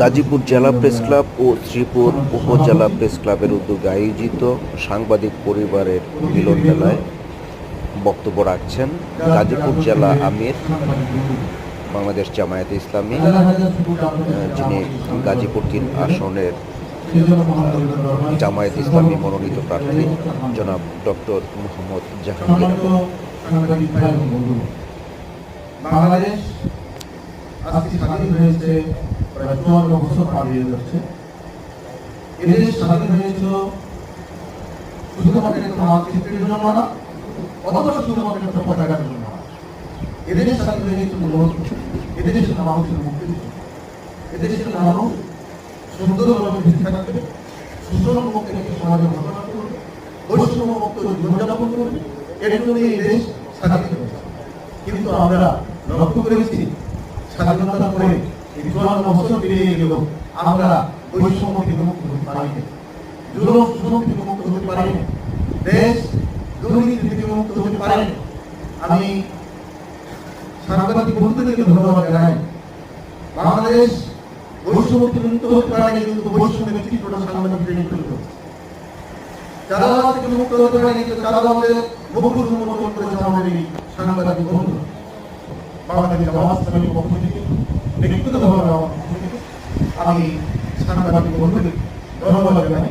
গাজীপুর জেলা press club ও শ্রীপুর উপজেলা press ক্লাবের উদ্যোগে আয়োজিত সাংবাদিক পরিবারের মিলন মেলায় বক্তব্য রাখছেন গাজীপুর জেলা আমির বাংলাদেশ জামায়াতে ইসলামী যিনি গাজীপুর তিন আসনের জামায়াত ইসলামী মনোনীত প্রার্থী জনাব ডক্টর মোহাম্মদ জাহাঙ্গীর। বাংলাদেশ আজকে স্বাধীন হয়েছে প্রায় চুয়ান্ন বছর পালিয়ে যাচ্ছে। এদেশ স্বাধীন হয়েছিল শুধুমাত্র একটা মানচিত্রের জন্য না অথবা শুধুমাত্র একটা পতাকার জন্য না। এদেশ স্বাধীন হয়েছিল মূলত এদেশের মানুষের মুক্তির জন্য এদেশের মানুষ সুন্দরভাবে বেঁচে থাকবে সুষম মুক্ত একটি সমাজে ঘটনা করবে বৈষম্য মুক্ত জীবনযাপন করবে এর জন্য এই দেশ স্বাধীন হয়েছে। কিন্তু আমরা লক্ষ্য করেছি স্বাধীনতার পরে এই চুয়ান্ন পেরিয়ে গেল, আমরা বৈষম্য থেকে মুক্ত হতে পারিনি জুলুম শোষণ থেকে মুক্ত হতে পারিনি, দেশ দুর্নীতি থেকে মুক্ত হতে পারেনি। আমি সাংবাদিক বন্ধুদেরকে ধন্যবাদ জানাই। বাংলাদেশ বৈষম্য থেকে মুক্ত হতে কিন্তু বৈষম্যের চিত্রটা সাংবাদিক ট্রেনিং তৈরি করছে চাঁদাবাদ থেকে মুক্ত হতে পারেনি কিন্তু চাঁদাবাদের বহুল উন্মোচন করেছে আমাদের এই সাংবাদিক বন্ধু। বাংলাদেশ জামাত ইসলামীর পক্ষ থেকে ব্যক্তিগতভাবে আমার পক্ষ থেকে আমি সাংবাদিক বন্ধুদের ধন্যবাদ জানাই